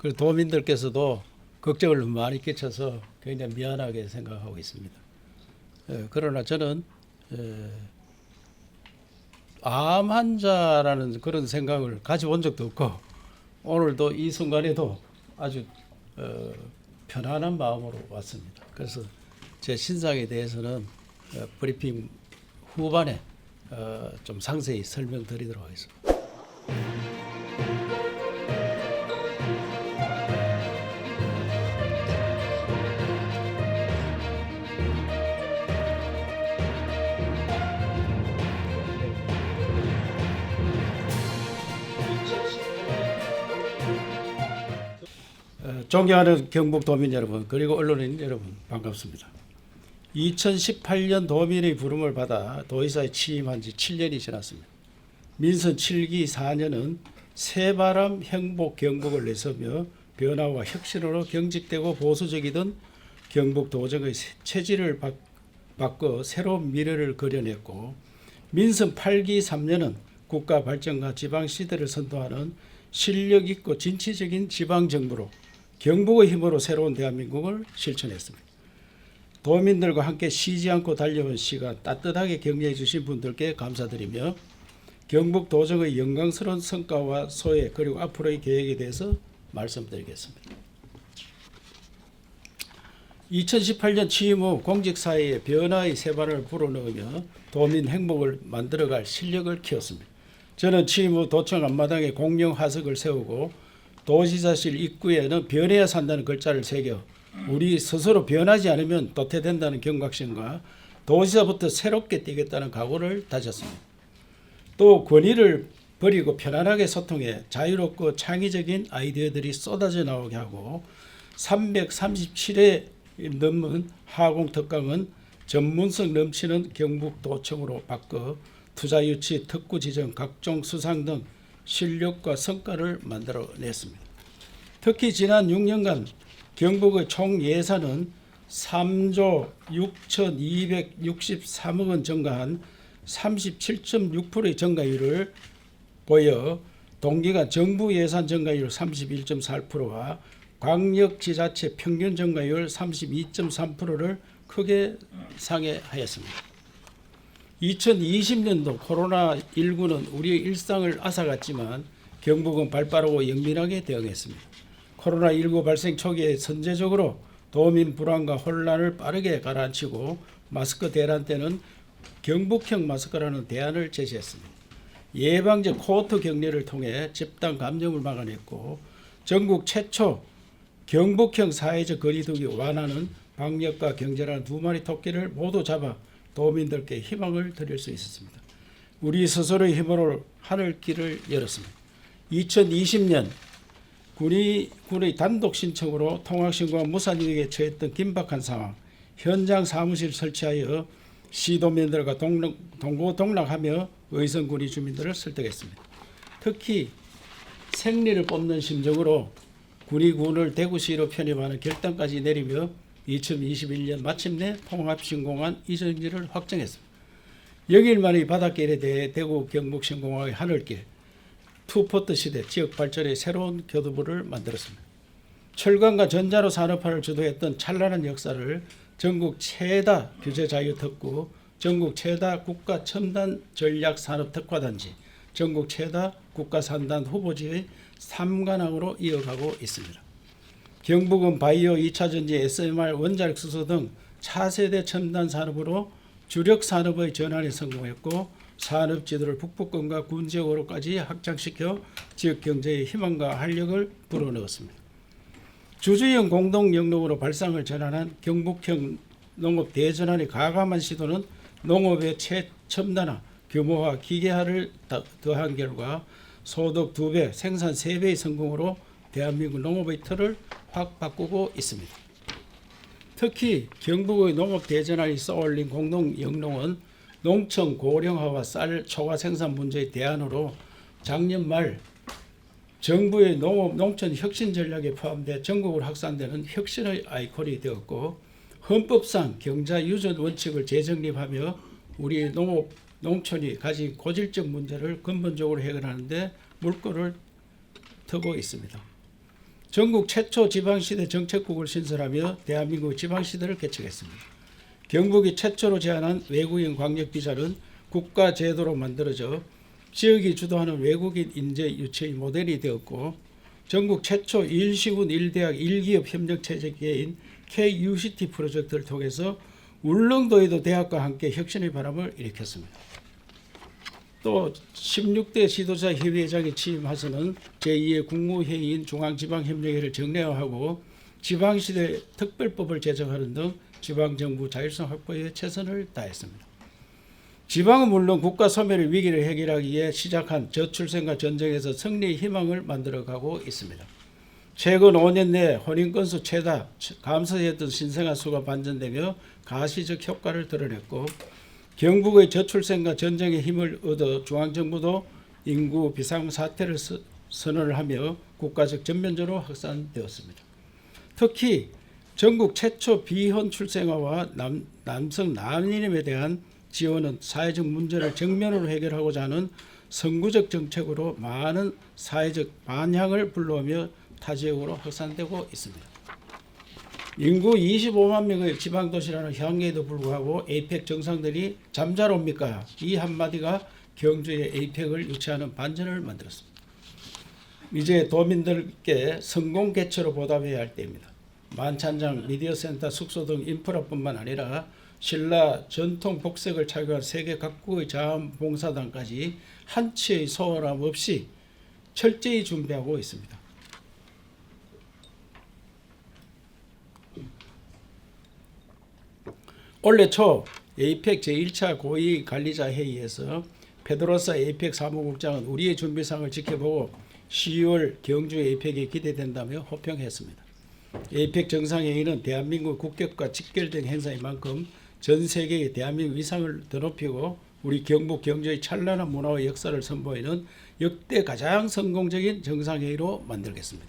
그 도민들께서도 걱정을 많이 끼쳐서 굉장히 미안하게 생각하고 있습니다. 예, 그러나 저는 예, 암 환자라는 그런 생각을 가져본 적도 없고 오늘도 이 순간에도 아주 어, 편안한 마음으로 왔습니다. 그래서 제 신상에 대해서는 어, 브리핑 후반에 어, 좀 상세히 설명드리도록 하겠습니다. 존경하는 경북 도민 여러분 그리고 언론인 여러분 반갑습니다. 2018년 도민의 부름을 받아 도의사에 취임한 지 7년이 지났습니다. 민선 7기 4년은 새바람 행복 경북을 내세우며 변화와 혁신으로 경직되고 보수적이던 경북 도정의 새- 체질을 바, 바꿔 새로운 미래를 그려냈고 민선 8기 3년은 국가 발전과 지방 시대를 선도하는 실력 있고 진취적인 지방 정부로 경북의 힘으로 새로운 대한민국을 실천했습니다. 도민들과 함께 쉬지 않고 달려온 시간 따뜻하게 격려해 주신 분들께 감사드리며 경북 도정의 영광스러운 성과와 소회 그리고 앞으로의 계획에 대해서 말씀드리겠습니다. 2018년 취임 후 공직사회에 변화의 세발을 불어넣으며 도민 행복을 만들어갈 실력을 키웠습니다. 저는 취임 후 도청 앞마당에 공영 화석을 세우고 도지사실 입구에는 변해야 산다는 글자를 새겨 우리 스스로 변하지 않으면 도태된다는 경각심과 도지사부터 새롭게 뛰겠다는 각오를 다졌습니다. 또 권위를 버리고 편안하게 소통해 자유롭고 창의적인 아이디어들이 쏟아져 나오게 하고 337회 넘는 하공 특강은 전문성 넘치는 경북도청으로 바꿔 투자 유치, 특구 지정, 각종 수상 등 실력과 성과를 만들어냈습니다. 특히 지난 6년간 경북의 총 예산은 3조 6,263억 원 증가한 37.6%의 증가율을 보여 동기간 정부 예산 증가율 31.4%와 광역지자체 평균 증가율 32.3%를 크게 상회하였습니다. 2020년도 코로나19는 우리의 일상을 앗아갔지만 경북은 발빠르고 영민하게 대응했습니다. 코로나19 발생 초기에 선제적으로 도민 불안과 혼란을 빠르게 가라앉히고 마스크 대란 때는 경북형 마스크라는 대안을 제시했습니다. 예방적 코호트 격리를 통해 집단 감염을 막아냈고 전국 최초 경북형 사회적 거리두기 완화는 방역과 경제라는 두 마리 토끼를 모두 잡아 도민들께 희망을 드릴 수 있었습니다. 우리 스스로의 힘으로 하늘길을 열었습니다. 2020년 군이 군의 단독 신청으로 통학신고와 무산위기에 처했던 긴박한 상황, 현장 사무실 설치하여 시도민들과 동락, 동고 동락하며 의성군이 주민들을 설득했습니다. 특히 생리를 뽑는 심정으로 군이 군을 대구시로 편입하는 결단까지 내리며 2021년 마침내 통합신공항 이전지를 확정했습니다. 영일만의 바닷길에 대해 대구 경북 신공항의 하늘길, 투포트 시대 지역 발전의 새로운 교두보를 만들었습니다. 철강과 전자로 산업화를 주도했던 찬란한 역사를 전국 최다 규제 자유 특구, 전국 최다 국가 첨단 전략 산업 특화단지, 전국 최다 국가 산단 후보지의 3관왕으로 이어가고 있습니다. 경북은 바이오 2차 전지 SMR 원자력 수소 등 차세대 첨단 산업으로 주력 산업의 전환에 성공했고 산업 지도를 북부권과 군 지역으로까지 확장시켜 지역 경제의 희망과 활력을 불어넣었습니다. 주주형 공동 영농으로 발상을 전환한 경북형 농업 대전환의 가감한 시도는 농업의 최첨단화, 규모화, 기계화를 더- 더한 결과 소득 두 배, 생산 세 배의 성공으로 대한민국 농업의 틀을 확 바꾸고 있습니다. 특히 경북의 농업 대전환이 쏘올린 공동 영농은 농청 고령화와 쌀 초과 생산 문제의 대안으로 작년 말 정부의 농업 농촌 혁신 전략에 포함돼 전국으로 확산되는 혁신의 아이콘이 되었고 헌법상 경자 유전 원칙을 재정립하며 우리 농업 농촌이 가진 고질적 문제를 근본적으로 해결하는데 물꼬를 트고 있습니다. 전국 최초 지방시대 정책국을 신설하며 대한민국 지방시대를 개척했습니다. 경북이 최초로 제안한 외국인 광역 비자는 국가 제도로 만들어져 지역이 주도하는 외국인 인재 유치의 모델이 되었고 전국 최초 일시군 일대학 일기업 협력 체제계인 KUCT 프로젝트를 통해서 울릉도에도 대학과 함께 혁신의 바람을 일으켰습니다. 또 16대 지도자 협의회장에 취임하서는 제2의 국무회의인 중앙지방협력회를 정례화하고 지방시대 특별법을 제정하는 등 지방정부 자율성 확보에 최선을 다했습니다. 지방은 물론 국가 소멸의 위기를 해결하기 위해 시작한 저출생과 전쟁에서 승리의 희망을 만들어가고 있습니다. 최근 5년 내 혼인 건수 최다 감소했던 신생아 수가 반전되며 가시적 효과를 드러냈고 경북의 저출생과 전쟁의 힘을 얻어 중앙정부도 인구 비상 사태를 서- 선언을 하며 국가적 전면적으로 확산되었습니다. 특히 전국 최초 비혼 출생아와 남, 남성 난임에 대한 지원은 사회적 문제를 정면으로 해결하고자 하는 선구적 정책으로 많은 사회적 반향을 불러오며 타 지역으로 확산되고 있습니다. 인구 25만 명의 지방도시라는 향기에도 불구하고 에이펙 정상들이 잠자롭니까? 이 한마디가 경주의 에이펙을 유치하는 반전을 만들었습니다. 이제 도민들께 성공 개최로 보답해야 할 때입니다. 만찬장, 미디어센터, 숙소 등 인프라뿐만 아니라 신라 전통 복색을 착용한 세계 각국의 자원봉사단까지 한치의 소홀함 없이 철저히 준비하고 있습니다. 올해 초 에이펙 제1차 고위 관리자 회의에서 페드로사 에이펙 사무국장은 우리의 준비상을 지켜보고 10월 경주 에이펙이 기대된다며 호평했습니다. 에이펙 정상회의는 대한민국 국격과 직결된 행사인 만큼 전 세계의 대한민국 위상을 더 높이고 우리 경북 경주의 찬란한 문화와 역사를 선보이는 역대 가장 성공적인 정상회의로 만들겠습니다.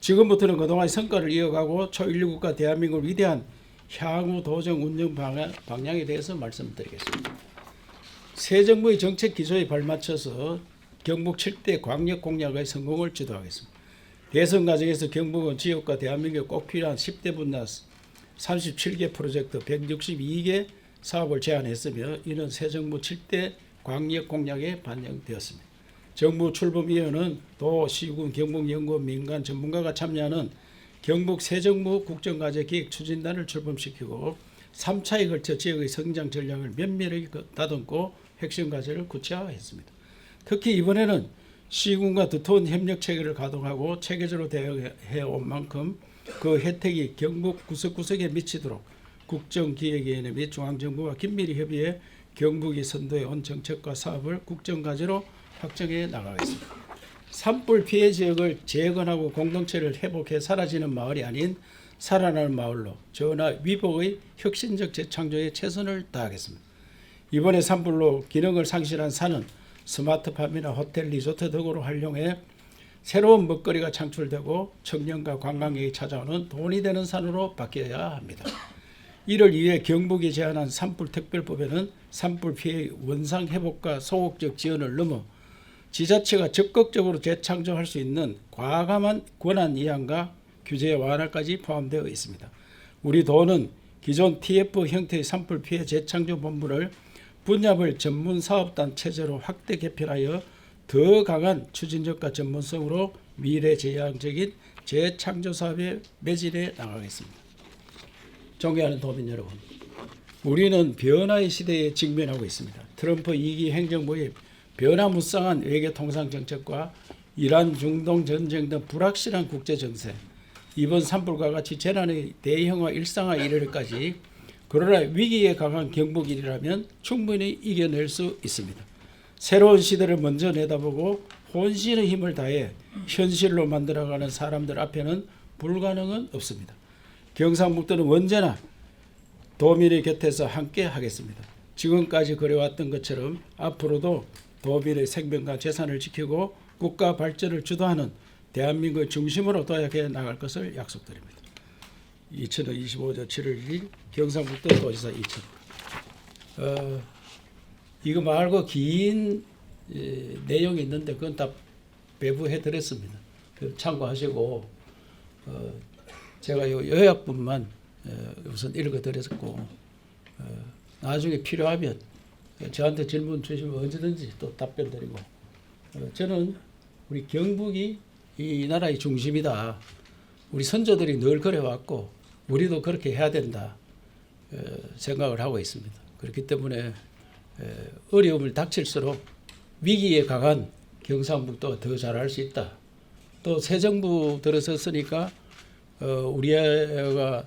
지금부터는 그동안 성과를 이어가고 초1류국가 대한민국을 위대한 향후 도정 운영 방향, 방향에 대해서 말씀드리겠습니다. 새 정부의 정책 기조에 발맞춰서 경북 7대 광역 공약의 성공을 주도하겠습니다. 대선 과정에서 경북은 지역과 대한민국에 꼭 필요한 10대 분야 37개 프로젝트 162개 사업을 제안했으며 이는 새 정부 7대 광역 공약에 반영되었습니다. 정부 출범위원회는 도, 시군, 경북연구원, 민간 전문가가 참여하는 경북 새정부 국정과제 기획 추진단을 출범시키고 3차에 걸쳐 지역의 성장 전략을 면밀하게 다듬고 핵심 과제를 구체화했습니다. 특히 이번에는 시군과 두터운 협력 체계를 가동하고 체계적으로 대응해 온 만큼 그 혜택이 경북 구석구석에 미치도록 국정기획위원회 및 중앙정부와 긴밀히 협의해 경북이 선도해 온 정책과 사업을 국정과제로 확정해 나가겠습니다. 산불 피해 지역을 재건하고 공동체를 회복해 사라지는 마을이 아닌 살아나는 마을로 전화 위복의 혁신적 재창조에 최선을 다하겠습니다. 이번에 산불로 기능을 상실한 산은 스마트팜이나 호텔, 리조트 등으로 활용해 새로운 먹거리가 창출되고 청년과 관광객이 찾아오는 돈이 되는 산으로 바뀌어야 합니다. 이를 위해 경북이 제안한 산불 특별법에는 산불 피해 원상 회복과 소극적 지원을 넘어 지자체가 적극적으로 재창조할 수 있는 과감한 권한 이양과 규제 완화까지 포함되어 있습니다. 우리 도는 기존 TF 형태의 산불 피해 재창조 본부를 분야별 전문 사업단 체제로 확대 개편하여 더 강한 추진력과 전문성으로 미래 지향적인 재창조 사업에 매진해 나가겠습니다. 존경하는 도민 여러분, 우리는 변화의 시대에 직면하고 있습니다. 트럼프 2기 행정부의 변화무쌍한 외교 통상 정책과 이란 중동 전쟁 등 불확실한 국제 정세, 이번 산불과 같이 재난의 대형화 일상화 이르기까지 그러나 위기에 강한 경북이라면 충분히 이겨낼 수 있습니다. 새로운 시대를 먼저 내다보고 혼신의 힘을 다해 현실로 만들어가는 사람들 앞에는 불가능은 없습니다. 경상북도는 언제나 도민의 곁에서 함께 하겠습니다. 지금까지 그래왔던 것처럼 앞으로도 도민의 생명과 재산을 지키고 국가 발전을 주도하는 대한민국의 중심으로 도약해 나갈 것을 약속드립니다. 2000년 25년 7월 1일 경상북도 도지사 이천. 어, 이거 말고 긴 에, 내용이 있는데 그건 다 배부해 드렸습니다. 그 참고하시고 어, 제가 요 요약분만 어, 우선 읽어드렸고 어, 나중에 필요하면 저한테 질문 주시면 언제든지 또 답변 드리고 어, 저는 우리 경북이 이 나라의 중심이다. 우리 선조들이 늘 그래왔고 우리도 그렇게 해야 된다 어, 생각을 하고 있습니다. 그렇기 때문에 에, 어려움을 닥칠수록 위기에 강한 경상북도가 더 잘할 수 있다. 또 새 정부 들어섰으니까 어, 우리 애가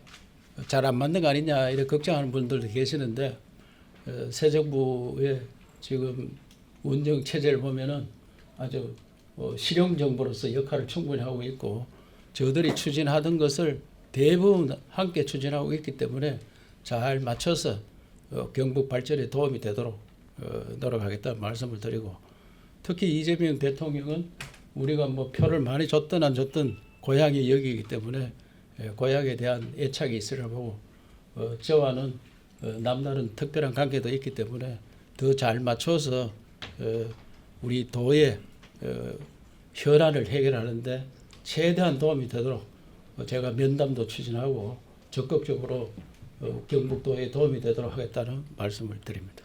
잘 안 맞는 거 아니냐 이렇게 걱정하는 분들도 계시는데 어, 새 정부의 지금 운영 체제를 보면은 아주 어, 실용 정부로서 역할을 충분히 하고 있고 저들이 추진하던 것을 대부분 함께 추진하고 있기 때문에 잘 맞춰서 어, 경북 발전에 도움이 되도록 어, 노력하겠다는 말씀을 드리고 특히 이재명 대통령은 우리가 뭐 표를 많이 줬든 안 줬든 고향이 여기이기 때문에 예, 고향에 대한 애착이 어, 저와는 어, 남다른 특별한 관계도 있기 때문에 더 잘 맞춰서 어, 우리 도의 어, 현안을 해결하는데 최대한 도움이 되도록 어, 제가 면담도 추진하고 적극적으로 어, 경북도에 도움이 되도록 하겠다는 말씀을 드립니다.